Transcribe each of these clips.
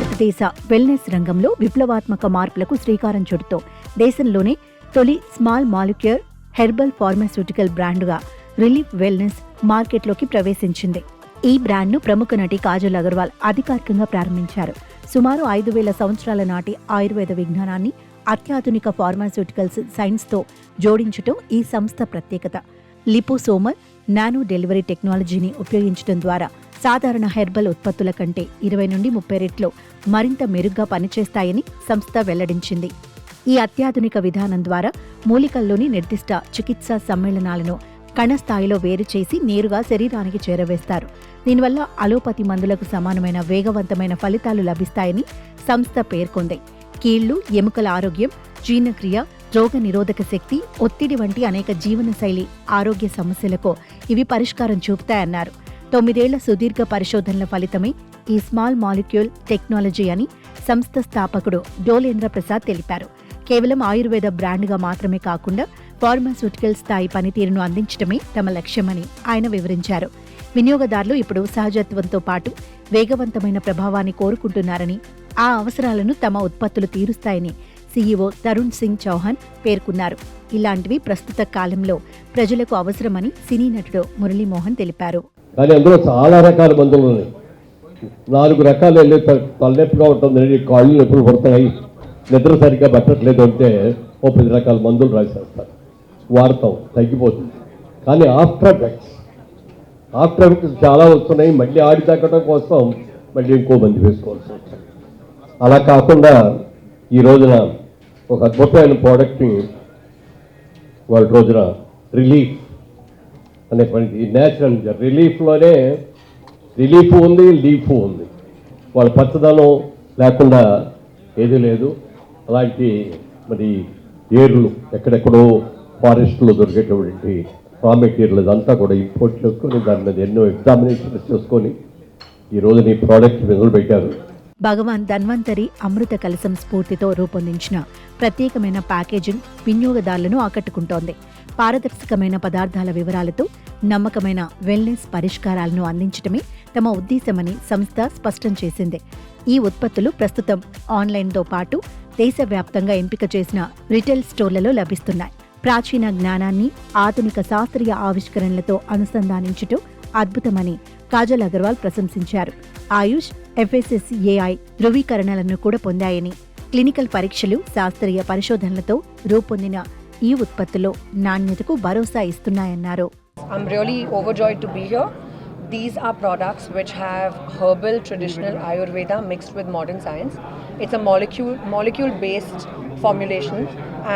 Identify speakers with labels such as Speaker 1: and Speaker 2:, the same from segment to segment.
Speaker 1: భారతదేశ వెల్నెస్ రంగంలో విప్లవాత్మక మార్పులకు శ్రీకారం చుడుతూ దేశంలోనే తొలి స్మాల్ మాలిక్యూర్ హెర్బల్ ఫార్మాస్యూటికల్ బ్రాండ్గా రిలీఫ్ వెల్నెస్ మార్కెట్లోకి ప్రవేశించింది. ఈ బ్రాండ్ను ప్రముఖ నటి కాజల్ అగర్వాల్ అధికారికంగా ప్రారంభించారు. సుమారు ఐదు వేల సంవత్సరాల నాటి ఆయుర్వేద విజ్ఞానాన్ని అత్యాధునిక ఫార్మాస్యూటికల్స్ సైన్స్తో జోడించటం ఈ సంస్థ ప్రత్యేకత. లిపోసోమల్ నానో డెలివరీ టెక్నాలజీని ఉపయోగించడం ద్వారా సాధారణ హెర్బల్ ఉత్పత్తుల కంటే ఇరవై నుండి ముప్పై రెట్లు మరింత మెరుగ్గా పనిచేస్తాయని సంస్థ వెల్లడించింది. ఈ అత్యాధునిక విధానం ద్వారా మూలికల్లోని నిర్దిష్ట చికిత్సా సమ్మేళనాలను కణస్థాయిలో వేరు చేసి నేరుగా శరీరానికి చేరవేస్తారు. దీనివల్ల అలోపతి మందులకు సమానమైన వేగవంతమైన ఫలితాలు లభిస్తాయని సంస్థ పేర్కొంది. కీళ్ళు ఎముకల ఆరోగ్యం జీర్ణక్రియ రోగ నిరోధక శక్తి ఒత్తిడి వంటి అనేక జీవనశైలి ఆరోగ్య సమస్యలకు ఇవి పరిష్కారం చూపుతాయన్నారు. తొమ్మిదేళ్ళ సుదీర్ఘ పరిశోధనల ఫలితమే ఈ స్మాల్ మాలిక్యూల్ టెక్నాలజీ అని సంస్థ స్థాపకుడు డోలేంద్ర ప్రసాద్ తెలిపారు. కేవలం ఆయుర్వేద బ్రాండ్గా మాత్రమే కాకుండా ఫార్మాస్యూటికల్ స్థాయి పనితీరును అందించడమే తమ లక్ష్యమని ఆయన వివరించారు. వినియోగదారులు ఇప్పుడు సహజత్వంతో పాటు వేగవంతమైన ప్రభావాన్ని కోరుకుంటున్నారని ఆ అవసరాలను తమ ఉత్పత్తులు తీరుస్తాయని సీఈఓ తరుణ్ సింగ్ చౌహాన్ పేర్కొన్నారు. ఇలాంటివి ప్రస్తుత కాలంలో ప్రజలకు అవసరమని సినీ నటుడు మురళీమోహన్ తెలిపారు.
Speaker 2: కానీ అందులో చాలా రకాల మందులు ఉన్నాయి. నాలుగు రకాలు వెళ్ళి తలనొప్పిగా ఉంటుంది కాళ్ళు నొప్పులు పడతాయి నిద్ర సరిగ్గా పట్టట్లేదు అంటే ఓ పది రకాల మందులు రాసేస్తారు. వాడతాం తగ్గిపోతుంది. కానీ ఆఫ్టర్ ఎఫెక్ట్స్ ఆఫ్టర్ ఎఫెక్ట్స్ చాలా వస్తున్నాయి మళ్ళీ ఆడి తగ్గడం కోసం మళ్ళీ ఇంకో మంది వేసుకోవాల్సి వస్తుంది. అలా కాకుండా ఈ రోజున ఒక అద్భుతమైన ప్రోడక్ట్ని వాళ్ళ రోజున రిలీఫ్ అనేటువంటి న్యాచురల్ రిలీఫ్లోనే రిలీఫ్ ఉంది లీఫ్ ఉంది. వాళ్ళ పచ్చదనం లేకుండా ఏది లేదు. అలాంటి మరి ఏర్లు ఎక్కడెక్కడో ఫారెస్ట్లో దొరికేటువంటి రా మెటీరియల్ ఇదంతా కూడా ఇంపోర్ట్ చేసుకొని దాని మీద ఎన్నో ఎగ్జామినేషన్స్ చేసుకొని ఈ నీ ప్రోడక్ట్ మొదలుపెట్టారు.
Speaker 1: భగవాన్ ధన్వంతరి అమృత కలసం స్ఫూర్తితో రూపొందించిన ప్రత్యేకమైన ప్యాకేజింగ్ వినియోగదారులను ఆకట్టుకుంటోంది. పారదర్శకమైన పదార్థాల వివరాలతో నమ్మకమైన వెల్నెస్ పరిష్కారాలను అందించడమే తమ ఉద్దేశమని సంస్థ స్పష్టం చేసింది. ఈ ఉత్పత్తులు ప్రస్తుతం ఆన్లైన్తో పాటు దేశవ్యాప్తంగా ఎంపిక చేసిన రిటైల్ స్టోర్లలో లభిస్తున్నాయి. ప్రాచీన జ్ఞానాన్ని ఆధునిక శాస్త్రీయ ఆవిష్కరణలతో అనుసంధానించటం అద్భుతమని కాజల్ అగర్వాల్ ప్రశంసించారు. ఆయుష్ ఎఫ్ఎస్ఎస్ఏఐ ధృవీకరణలను కూడా పొందాయని క్లినికల్ పరీక్షలు శాస్త్రీయ పరిశోధనలతో రూపొందిన ఈ ఉత్పత్తులో నాణ్యతకు భరోసా ఇస్తున్నాయన్నారు
Speaker 3: I'm really overjoyed to be here. These are products which have herbal traditional Ayurveda mixed with modern science. It's a molecule molecule based formulation,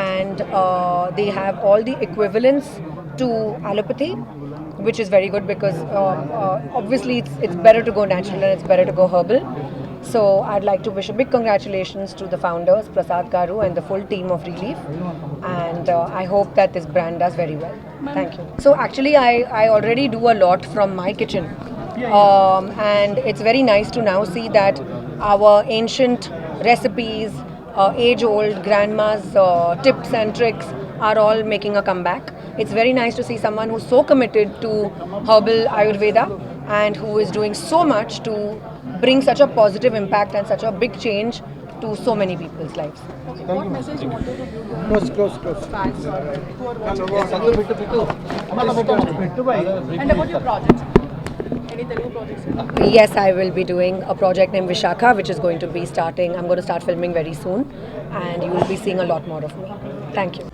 Speaker 3: and uh, they have all the equivalents to allopathy, which is very good because um, uh, obviously it's it's better to go natural and it's better to go herbal. So I'd like to wish a big congratulations to the founders, Prasad Garu, and the full team of Relief. And uh, I hope that this brand does very well. Thank you. So actually, I, I already do a lot from my kitchen. Um, and it's very nice to now see that our ancient recipes, uh, age old grandma's uh, tips and tricks are all making a comeback. It's very nice to see someone who's so committed to herbal Ayurveda and who is doing so much to bring such a positive impact and such a big change to so many people's lives.
Speaker 4: Close, close, close.
Speaker 5: And about your projects? Any Telugu projects?
Speaker 3: Yes, I will be doing a project named Vishakha, which is going to be starting. I'm going to start filming very soon, and you will be seeing a lot more of me. Thank you.